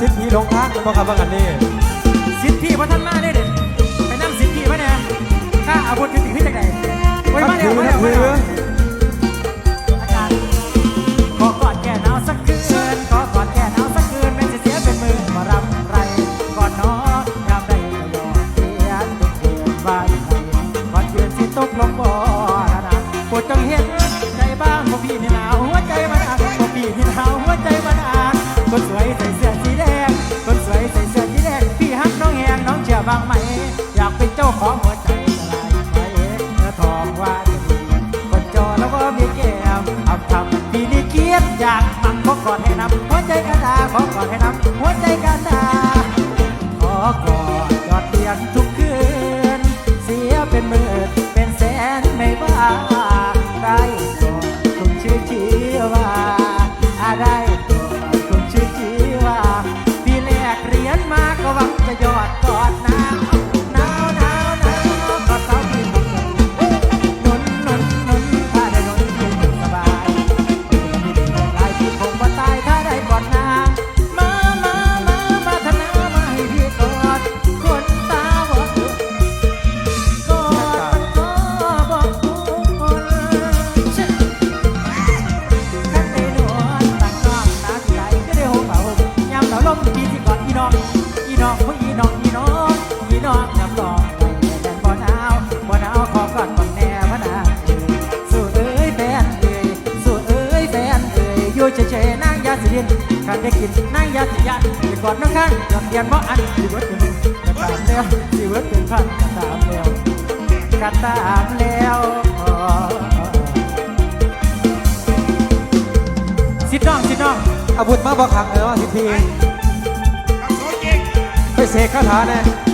สิทธิหลงทักบ่ครับว่ากันนี่สิทธิพระท่านมาได้เด็ดไปนั่งสิทธิมาเนี่ยข้าอาวุธคือสิ่งที่จาไหนไว้มาแล้วไว้าล้วไว้ บ้างไหม อยากเป็นเจ้าของหัวใจสลายไปเนื้อทองว่าจะดีคนจอแล้วก็มีแก้มอับำปีนี้เกียดอยากมังขอกให้นำหัวใจกระดาขอกอดให้นำหัวใจกระดา จะกินนางยาสิยันสิกอดน้องข้างหอดเรียนาะอันสิเวิร์ดเป็นกระตามแล้วสิเวิร์ดเป็นพันกระตามแล้วกระตามแล้วสิดน้องสิดน้องอาวุธมาบอกขังเออว่าสิพีไปเสกคาถาแน่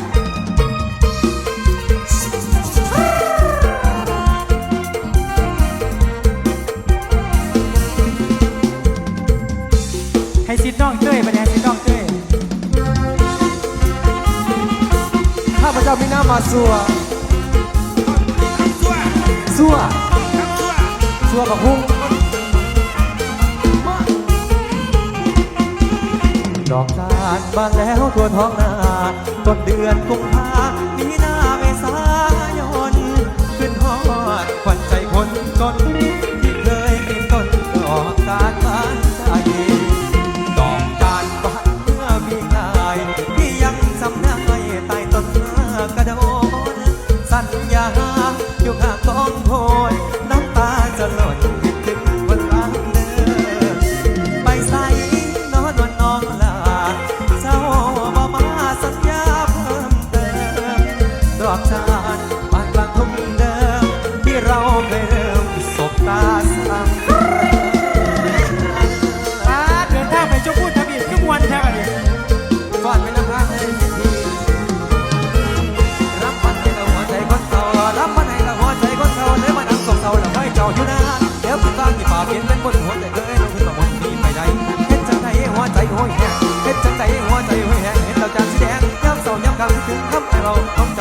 เจ้ามีน้ามาสัวสัวสัวกับพุงดอกจานบานแล้วทั่วท้องนาต้นเดือนกุมภา คำถึงคำเราคำ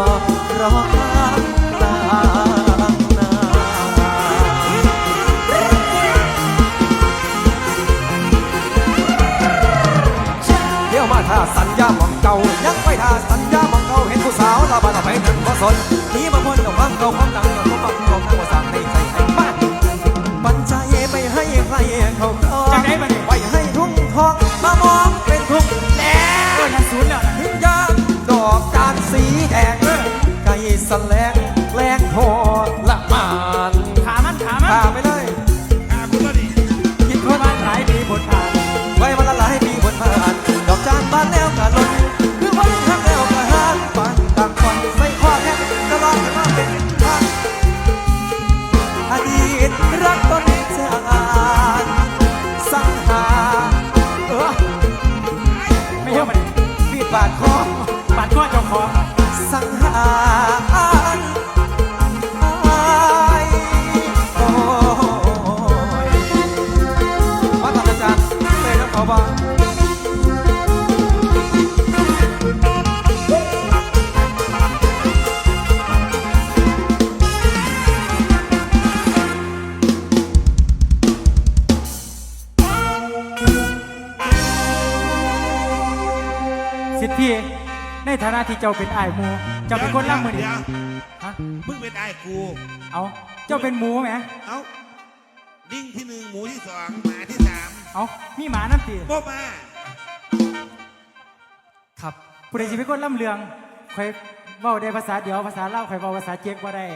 อเพราะข้างกลางนาเที่ยวมาท่าสัญญาหมองเก่ายังไปท่าสัญญาหมองเก่าเห็นผู้สาวลาบานลาไปนึ่งก็สนนี่มาพ้นกับความเก่าความดังกับความบังของทางภาษาในใจไอ้บ้าปัญญาเยไปให้ใครเขาเขา ที่เจ้าเป็นอ้ายหมูเจ้าเป็นคนล่ำมือนี่เดี๋ยวฮะมึงเป็นไอ้กู เอาเจ้าเป็นหมูไหมเอ้าดิ้งที่หนึ่งหมูที่สองหมาที่สามเอามีหมาน้ำตีโบมาครับผู้ใดสิเป็นคนล่ำเรืองคอยเว้าได้ภาษาเดียวภาษาเล่าวคอยเว้าภาษาเจ๊กว่าได้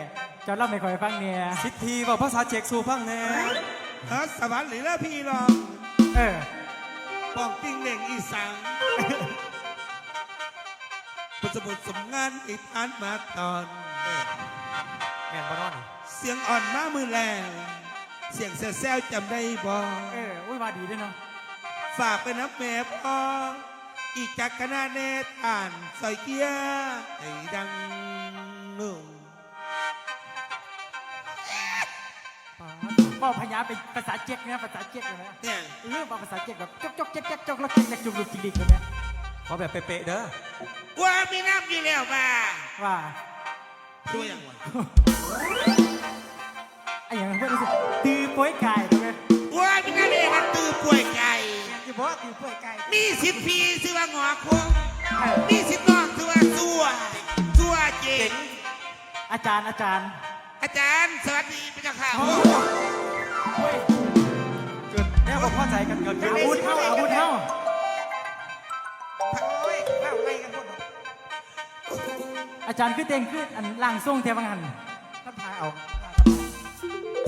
เจ้าเล่าไม่คอยฟังเนี่ยสิทธีบอกภาษาเจ็กสู่ฟังแน่เออสวรรค์หรือแล้วพี่รองเออ ปองติ้งเหล่งอีสัง ประสบสมงานอีกผ่านมาตอน แม่นบ่นอนเสียงอ่อนมามือแรงเสียงแซวๆจำได้บ่เอออุ้ยว่าดีด้วยเนาะฝากไปนับแม่พ่ออีกจากคณะแน่ทานใส่เกียร์ให้ดังหนุ่มเว้าพยาเป็นภาษาเจ๊กเนี่ยภาษาเจ๊กเลยนะเนี่ยเออเว้าภาษาเจ๊กแบบจกจกเจ๊กเจ๊กจกแล้วเจ๊กเจ๊กจุกลุกจิกลิกเลยนะ ขอแบบเป๊ะๆเด้อว่ามีน้ำอยู่แล้วมาว่าตัวอย่างวะไอ้อย่างนั้นเพื่อนรู้สึกตือโป้ยไก่ถูกไหมว่ามีน้ำเองมันตือป่วยไก่จะบอกว่าตือโป้ยไก่มีสิทธิ์พีชื่อว่าหงอคงเออมีสิทธิ์น้องชื่อว่าซัวซัวเจ๋งอาจารย์อาจารย์ อาจารย์สวัสดีพระเจ้าค่ะโอ้โอ้ยเกิดแนวบ่พอใจกันเกิดขึ้นอาวุธเท่าอาวุธเท่า โอ้ยเข้าไล่กันหมดอาจารย์คือเต็งคืออันล่างทรงเทวังหันท่านพาเอา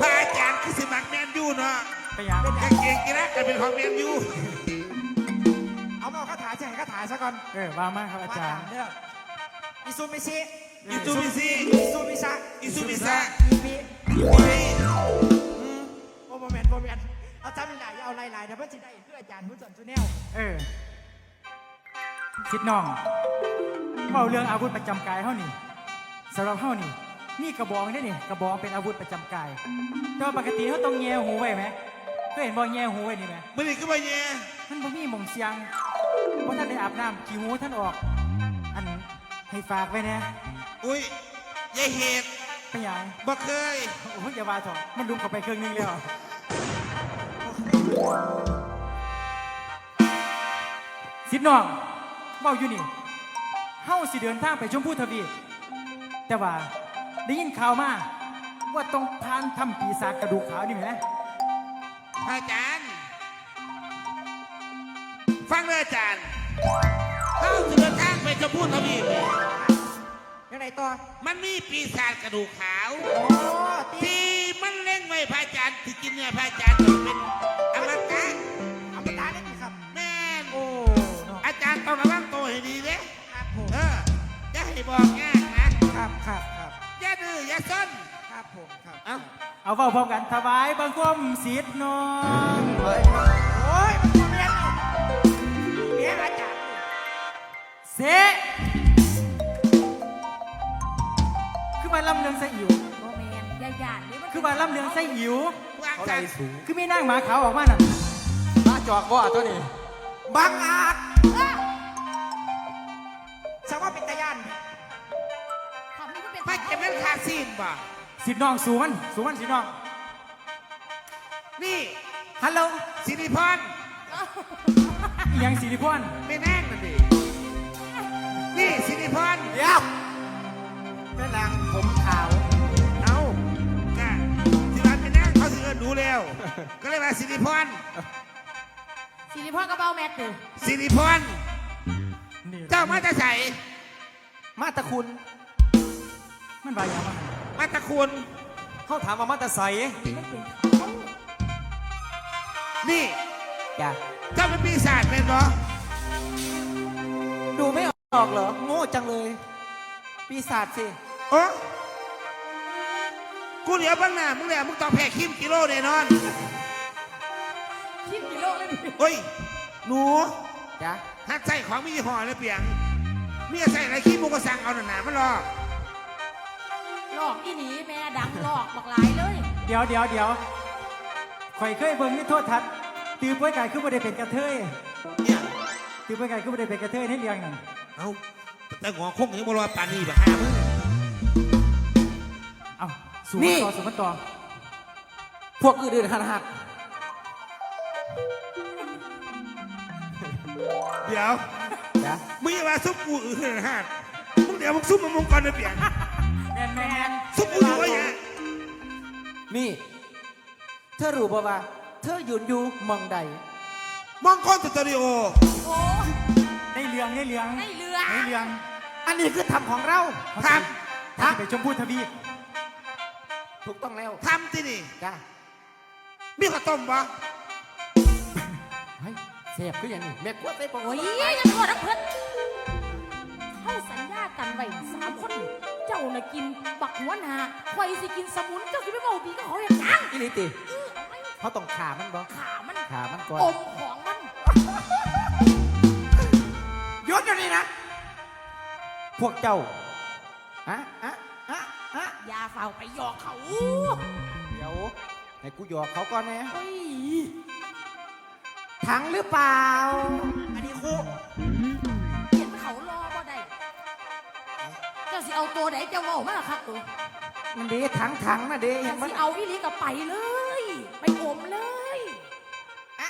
พระอาจารย์คือสมัครแมนยูเนาะไปยังกางเกงกีฬากันเป็นของแมนยูเอามาเอาคาถาใช่คาถาซะก่อนเออว่ามากครับอาจารย์เด้ออิซูมิชิอิซูมิซิอิซูมิซะอิซูมิซะอีปีอีปีโอโมเมนต์โมเมนต์เอาจำเป็นหลายอย่าเอาหลายๆเดี๋ยวเพื่อนสิได้คืออาจารย์ผู้สอนทุแนว เออ คิดน้องเบาเรื่องอาวุธประจำกายเฮานี่สำหรับเฮานี่นี่กระบองได้นี่กระบองเป็นอาวุธประจำกาย แต่ว่าปกติเขาต้องแง่หูไว้ไหมเคยเห็นบ่แง่หูไว้นี่ไหมมื่อนี้ก็มาแย่มันบ่มีหมองเสียงว่าท่านได้อาบน้ำขี้หูท่านออก อันให้ฝากไว้นะอุ้ยยายเหตุเป็นหยังบ่เคยโอ้ยอย่าว่าถอะมันดุมเข้าไปเครื่องนึงแล้วสิทธิ์น้อง เว้าอยู่นี่เฮาสิเดินทางไปชมพูทวีปแต่ว่าได้ยินข่าวมาว่าต้องทานทำปีศาจกระดูกขาวนี่แหมพระอาจารย์ ฟังเลยอาจารย์เข้าสู่เดินทางไปชมพูทวีปเนี่ยยังไงต่อมันมีปีศาจกระดูกขาว โอ้ตีที่มันเล่งไว้พระอาจารย์ที่กินเนี่ยพระอาจารย์ต้องเป็นอมตะเอาไปตาได้ไหมครับ แม่นโอ้เนาะอาจารย์ต้องระวังตัว ให้ดีเด้ครับผมเอออย่าให้บอกยากนะครับครับครับอย่าดื้ออย่าซนครับผมครับ เอ้าเอาเว้าพร้อมกันถวายบังคมสิทธิ์น้องโอ้ยมันโมเมนต์เอาเมียอาจารย์เสคือมาลำเลืองไส้อิ๋วโมเมนต์อย่าหยาดนี่มันคือมาลำเลืองไส้อิ๋ววางเขาใจใจสูงคือมีนางหมาขาวออกมานั่นมาจอกว่าตัวนี้บังอาจส งินค่าซีนบ่สิทธิ์น้องสูมันสูมันสิทธิ์น้อง นี่ฮัลโหลสิริพรอีหยังสิริพรไม่แน่งนั่นดินี่สิริพรเดี๋ยวแม่นางผมขาว เอาจ้าสิมาเป็นนางเขาสิเอิ้นดูแล้ว ก็เลยว่าสิริพรสิริพรกระเป๋าแมทเด้อสิริพรนี่เจ้ามาจะใส่มาตะคุณ มันบายามามาตะคุณเขาถามว่ามาแต่ใสไม่เป็นเขานี่จ้ะเจ้าเป็นปีศาจเป็นเหรอดูไม่ออกเหรอ โง่จังเลย ปีศาจสิโอ้กูเหลียวบ้างหน้ามึงเนี่ยมึงต้องแพ้คิมกิโลแน่นอนคิดกิโลเลยดิเฮ้ย หนูจ้ะหัดใส่ของมียี่ห้อเลยเปียงเมียใส่อะไรขี้มุกก็สั่งเอาหนาๆมันรอห ลอกอีหนีแม่ดังหลอกบอกหลายเลยเดี๋ยวเดี๋ยวเดี๋ยวข่อยเคยเบิ่งนี่โทษทัศน์ตือป่วยกายคือบ่ได้เป็นกระเทยเนี่ยตือป่วยกายคือบ่ได้เป็นกระเทยในเรื่องนั้นเอาแต่หัวคงยังบ่รอปานนี้แบบห้ามึงเอ้าสูงมาต่อสูงมาต่อพวกอื่นๆหันหักเดี๋ยวจ้ะมึงอย่ามาซุปกูอื่นฮะมึงเดี๋ยวมึงซุปมามงก่อนนะเปียง นี่เธอรู้ป่าว่า เธอยืนอยู่หมองใดมองก้อนสตูดิโอโอ้ได้เรื่องได้เรื่องในเรือได้เรื่องอันนี้คือทำของเราททำไปชมพูทวีปถูกต้องแล้วำทำที่นี่จ้ะมีข้าวต้มปะเฮ้ยเสียบคืออย่างนี้แม่กลัวใส่ปองโอ้ยอยังโทษนะเพื่อนเข้าสัญญากันไว้สามคน เจ้าน่ะกินบักหัวหนาข่อยสิกินสมุนเจ้าสิไปบอกดีก็เขาอย่างนั้นอีลิติอื้อเอาไหมเขาต้องขามันบ่ขามันขามันก่อนอมของมันหยุดอยู่นี่นะ พวกเจ้าฮะฮะฮะฮะอยาเฝ้าไปหยอกเขา เดี๋ยวให้กูหยอกเขาก่อนนะเฮ้ยถังหรือเปล่า อันนี้ครู สิเอาตัวไหนเจ้าเว่ามาล่ะครับตัวมันเดถังถังนะเดเห็เจ้านมันสิเอาอีหลีกับไปเลย ไปอมเลยอะ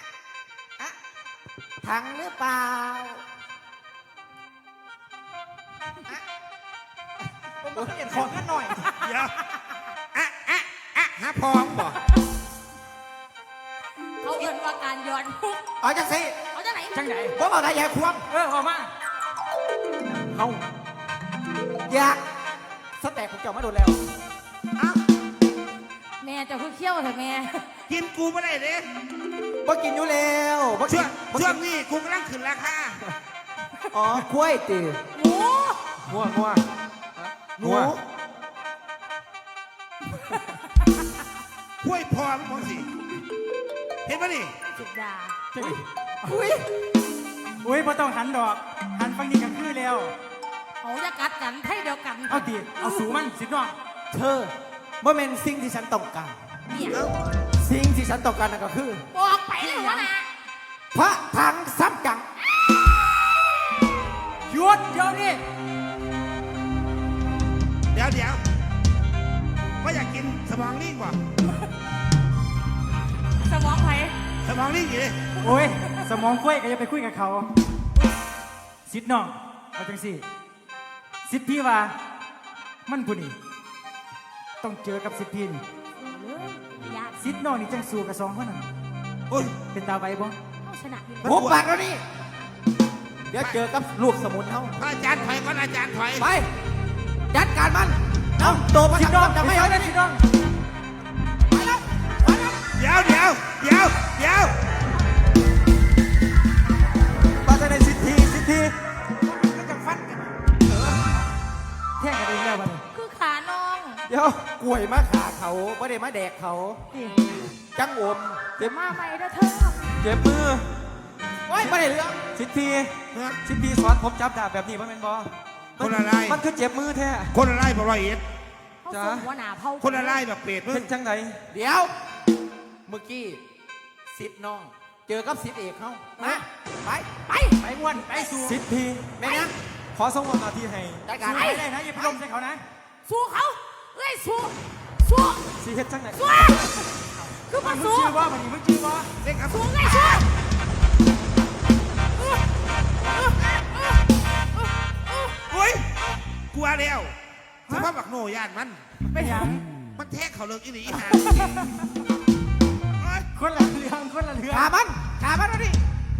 อะถังหรือเปล่าอะผมบอกเห็นของกันหน่อยเดี๋ยวอะอะอะหาพร้อมบ่เขาเอิ้นว่าการย้อนพุกเอาจังสิเอาจากไหนจังไหนผมเอาได้ยาควงเออออกมาเอา อยากสแต็กของเจ้ามาโดนแล้วเอ้าแม่เจ้าคือเขี้ยวเถอะแม่ กินกูไม่ได้เด้บ่กินอยู่แล้วบ่กิช่วนงบ่ช่วกิงนนี้กูกำลังขึ้นราคาอ๋อคุ้ยตีโอ้งัวงัว หนูงัว ห้วยพอมงมองสิ เห็นปะนี่จุดดาจังไหนอุ้ยอุ้ยพอต้องหันดอก หันฟังนี่กันคือแล้ว เขาจะกัดกันให้เดียวกันเอาตีเอาสูมันสิน้องเธอบ่แม่นสิ่งที่ฉันต้องการ เนี่ยเอ้าสิ่งที่ฉันต้องการนั่นก็คือ บอกไปเลยวะนะพระถังซ้ำจังหยุดเดี๋ยวนี้เดี๋ยวเดี๋ยวว่าอยากกินสมองลิงกว่าสมองไผสมองลิงอยู่เลยโอ้ย สมองกล้วยก็อย่าไปคุยกับเขา สิทธิ์น้องเอาจังสิ สิทธิ์พี่ว่า มันผู้นี่ต้องเจอกับสิทธิ์พี่นี่เลยยากสิทธิ์น้องนี่จังสู้กับสองคนนั้นโอ้ยเป็นตาไวบ่เขาชนะอยู่มันผมบวกปากแล้วนี่ เดี๋ยวเจอกับลูกสมุนเฮาอาจารย์ถอยก่อนอาจารย์ถอยไป จัดการมันเอาตัวพระสิถัทงธิ์น้องซ้ำจังไม่เอาเลเลยยสิทธิ์น้องไปแล้วไปแล้วเดี๋ยวเดี๋ยวเดี๋ยวเดี๋ยว กล้วยมาขาเขาไม่ได้มาแดกเขานี่จังอมเดี๋ยวมาใหม่เด้อเธอเจ็บมือโอ้ยไม่ได้เรื่องสิทธิฮะสิทธิสอนผมจับดาบแบบนี้มันเป็นบอคนอะไรมันคือเจ็บมือแท้คนอะไรบอกร้อยเอ็ดเขาจ๊ะส่งหัวหน้าเผาคนอะไรแบบเป็ดมึเป็งนจังไหนเดี๋ยว เมื่อกี้สิทธิ์น้อง เจอกับสิทธิ์เอกเขามาไปไปไปอ้วนไปสู่สิทธิแม่นะขอส่งมอบหน้าที่ให้จัดการไปได้นะอย่าไปลมใส่เขานะสู้เขาเอ้ย สู้ สู้สิเฮ็ดจังไหนสู้ คือมามึงสู้ ชื่อว่ามันนี่มึงชื่อว่าเด็กครับสู้ไงสู้โอ้ยกลัวแล้วสภาพบักโนย่านมัน ไม่หยังมันแทกเขาเลิกอีหลีอีหาโอ๊ยคนละเรื่องคนละเรื่องขามันขามันเอาดิ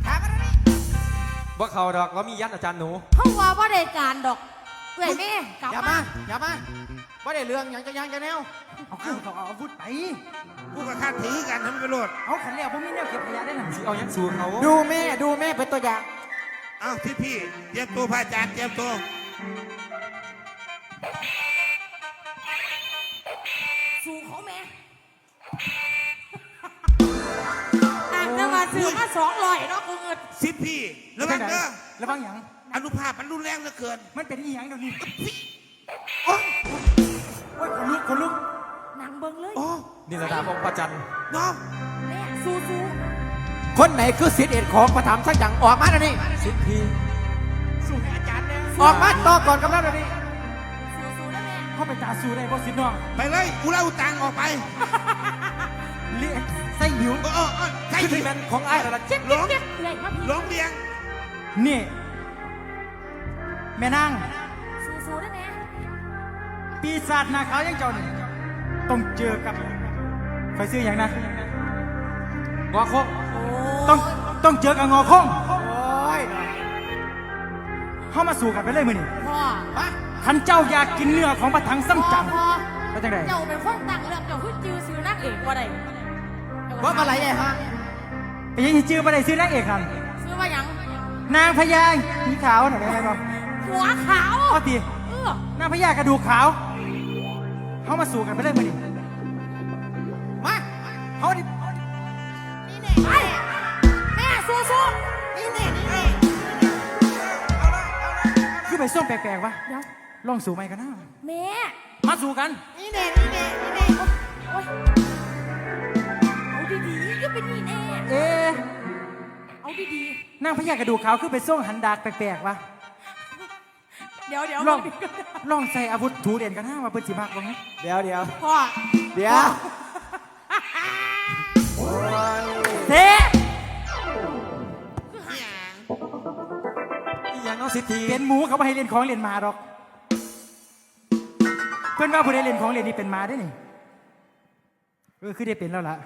ขามันเอาดิบ่เขาดอกเรามียันอาจารย์หนูเขาว่าว่าได้การดอก เอ้ยแม่กลับอย่ามามาอย่ามาว่าได้เรื่องหยังจะยังจะแนวเอาขึ้นเขาเอาอาวุธไป กูกับข้าถือกันทำไมไปโหลดเอาขันแล้วผมมีแนวเก็บขยะได้หนังสิเอายังสู้เขาดูแม่ดูแม่เป็นตัวอย่างเอ้าที่พี่เตรียมตัวพระอาจารย์เตรียมตัวสู่เขาแม่ต่างแต่ว่าซื้อมาสองร้อยเนาะกูเงินสิพี่ระวังเด้อระวังหยัง อนุภาพมันรุนแรงเหลือเกินมันเป็นอีหยังเดี๋ยวนี้โอ๊ยโอ้ยขนลุกขนลุกนางเบิ่งเลยโอ้นี่ระดับองค์ประจันน้องแม่สู้สู้คนไหนคือศิษย์เอกของประถมสักอย่างออกมาเดี๋ยวนี้สิทธีสู้ให้อาจารย์เนี่ยออกมาต่อก่อนกำลังเดี๋ยวนี้สู้สู้นะแม่เข้าไปจ่าสู้ได้บ่สิน้องไปเลยกูเล่าตังออกไปเรียกไส้หิวเออเออเออใช่คือที่ที่แมนของไอ้ายระดับเจ็บหลงเจ็บเอ้ยมาพี่หลงเลียงนี่ แม่นางสู้สู้นะแม่ปีศาจนาขาวยังเจ้านี่ต้องเจอกับคอยซื้ออย่างนะงอคงโอ้ต้องต้องเจอกับงอคงโอ้ยเข้ามาสู่กันไปเลยมือนี่พ่อมาขันเจ้าอยากกินเนื้อของประทังซ้ำจังพ่อแล้วจังไดเจ้าเป็นคนตั้งเรื่องเจ้าคือจือซื้อนางเอกว่าใดว่าอะไรไอ้ฮะไปยังสิจื้อมาได้ซื้อนางเอกกันซื้อว่าหยังนางพญาสีขาวหน่อยได้ไหมบ่ หัวขาวเอาตีเออนางพญากระดูกขาวเข้ามาสู่กันไปเลยมือนี่มาเขาดินี่แน่ไอ้แม่สู้สู้นี่แน่นี่แน่คือไปส้มแปลกๆวะเดี๋ยวลองสู่ไหมกันนะแม่มาสู่กันนี่แน่นี่แน่นี่แน่โอ๊ยเอาดีๆก็เป็นนี่แน่เอ๊ะเอาดีนางพญากระดูกขาวคือไปส่งหันดากแปลกๆวะๆ เดี๋ยวเดี๋ยวลองลองใส่อาวุธถูเด่นกันนะมาเปิดจิมากบ้างนะเดี๋ยวเดี๋ยวพ่อเดี๋ยวเซ่อีหยังเน้องสิทธีเป็นหมูเขาไปให้เล่นของเล่นหมาดอก เพื่อนว่าผู้ใดเล่นของเล่นนี่เป็นหมาได้นี่เออคือได้เป็นแล้วล่ะ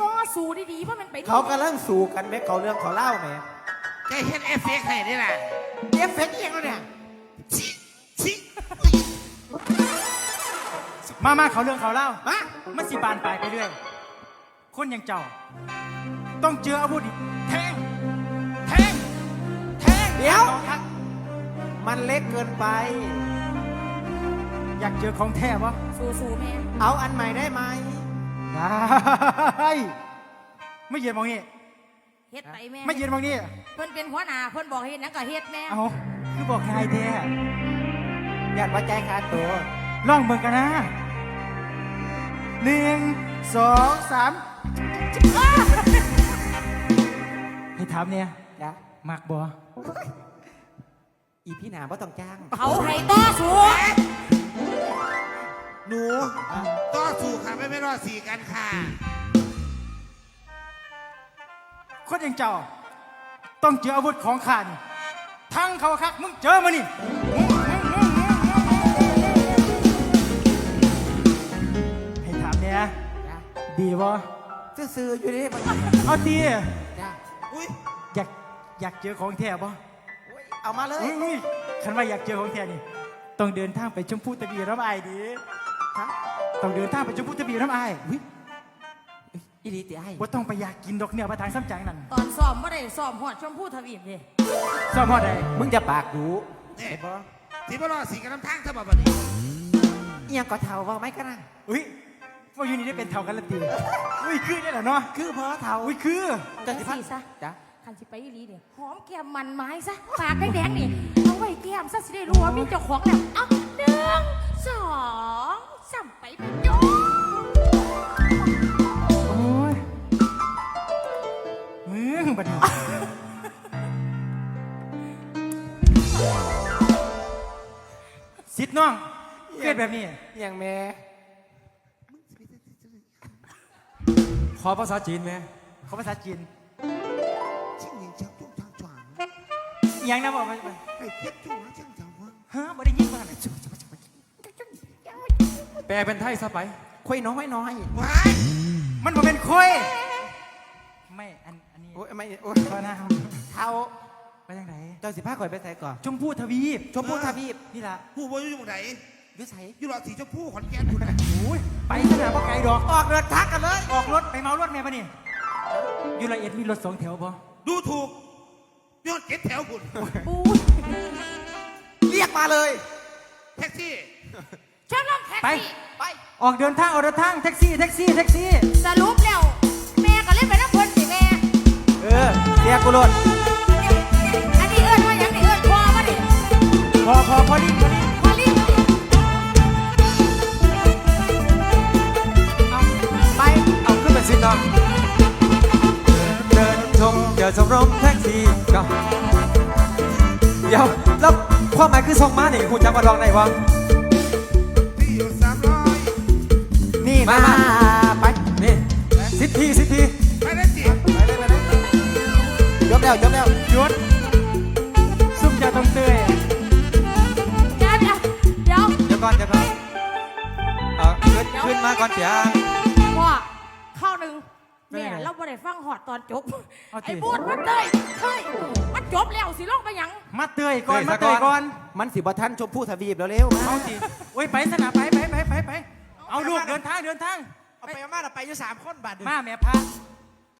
ต่อสู้ดีๆเพราะมันไปเขากำลังสู่กันไหมเขาเรื่องเขาเล่าไหมแกเห็นเอฟเฟกต์ให้ได้ล่ะ เอฟเฟกต์ยังแล้วเนี่ยชิชิมามาเขาเรื่องเขาเล่ามามันสิบานปลายไปเรื่อย คนอย่างเจ้า ต้องเจออาวุธอีกแทง แทง แทงเดี๋ยวอาครับมันเล็กเกินไป อยากเจอของแท้ปะสู้ๆแม่เอาอันใหม่ได้ไหมได้ไม่เย็นมองนี่ เฮ็ดไปแม่ไม่เย็นมองนี่เพิ่นเป็นหัวหน้าเพิ่นบอกให้เฮ็ดหยังก็เฮ็ดแม่เอาคือบอกง่ายแท้อยากว่าใจขาดตัวลองเบิ่งกันนะหนึ่งสองสามให้ถามเนี่ยจ้ะมักบ่อีพี่หนาว่าต้องจ้าง เขาให้ต่อสู้ หนู ต่อสู้ค่ะไม่ไม่รอดสี่กันค่ะ คนอย่างเจ้า ต้องเจออาวุธของข้านี่ทั้งเขาคักมึงเจอมานี่ให้ถามเนี่ยจ้ะดีบ่ซื่อๆอยู่ดิมันเอาดีจ้ะอุ้ยอยากอยากเจอของแท้บ่โอ้ยเอามาเลยอุ้ยคันว่าอยากเจอของแท้นี่ ต้องเดินทางไปชมพูตะบีน้ำอายดี ฮะต้องเดินทางไปชมพูตะบีน้ำอายอุ๊ย อีหลีติไอ้ว่าต้องไปอยากกินดอกเนื้อประทางซ้ำจังนั่นตอนซ้อมบ่ได้ซ้อมฮอดชมพู่ทวีปเด้ซ้อมพอใดมึงจะปากดูเนี่ยเห็นปะที่ไม่รอดสี่กันน้ำทางเท่าแบบนี้เอียงก็เท่าว่าไหมกันนะอุ้ยว่าอยู่นี่ได้เป็นเท่ากันละตีอุ้ยคือได้เหรอเนาะคือเพราะเท่าอุ้ยคือจังซี่ซะจ้ะคันสิไปอีหลีเนี่ยหอมแก้มมันไม้ซะปากแดงๆนี่เอาไว้แก้มซะสิได้รู้ว่ามีเจ้าของแล้วเอ้าหนึ่งสองสามไปเป็นโย แบบนี้เอียงแม่ขอภาษาจีนไหมเขาภาษาจีนชิงหญิงช่างจุ้งช่างจวางอิหยังนะบอกไปไปไอ้เจ็บจุ้งช่างจวางฮะบ่ได้ยินมาเนี่ยแปลเป็นไทยซะไป คุยน้อยน้อยว้ายมันบ่เป็นคุยไม่อันอันนี้โอ้ยไม่โอ้ยพอนะเท้าไปทางไหนเจ้าสิพาข่อยไปใส่ก่อนชมพู่ทวีปชมพู่ทาพีบนี่ละผู้ว่าอยู่ตรงไหน วิสัยอยู่หลอดสีชมพูขอนแก่นอยู่นะโอ้ยไปสนามว่าไกลดอก ออกเดินทักกันเลย ออกรถไปเมารถแม่ปะนี่อยู่ละเอียดมีรถสองแถวบ่ดูถูกยอดเก็ตแถวคุณอู้ยเรียกมาเลย แท็กซี่เชิญลงแท็กซี่ไป ออกเดินทางออกเดินทางแท็กซี่แท็กซี่แท็กซี่ สรุปแล้ว แม่ก็เล่นไปน้ำเพิ่นสิแม่ เออเรียกกูโลดอันนี้เอิ้นว่าหยังนี่เอิ้นพ่อมาดิพอพอพอรีบพอรีบพ่อรีบ ขึ้นเป็นสิน้องเดินชมเจอชมรมแท็กซี่ก็เดี๋ยวแล้วความหมายคือส่งมานี่คุณจะมาลองได้วะพี่อยู่สามร้อยนี่มามาไปนี่สิทธีสิทธีไปได้สิไปเลยไปเลยยกแล้วยกแล้วหยุดซุ่มจะต้องเตยเดี๋ยวเดี๋ยวเดี๋ยวเดี๋ยวก่อนเดี๋ยวก่อนเอาขึ้นขึ้นมาก่อนเสีย แม่ เราบ่ได้ฟังหอดตอนจบไอ้บูดมันเตยเฮ้ยมันจบแล้วสิลงไปหยัง มาเตยก่อน มาเตยก่อน มันสิบ่ทันชมพู่ทวีปแล้วเร็วมาเอาสิโอ้ยไปสนามไปไปไปไปไปเอาลูกเดินทางเดินทาง เอาไปเอามาเอาไปอยู่สามคนบาทเดียวมาแม่พา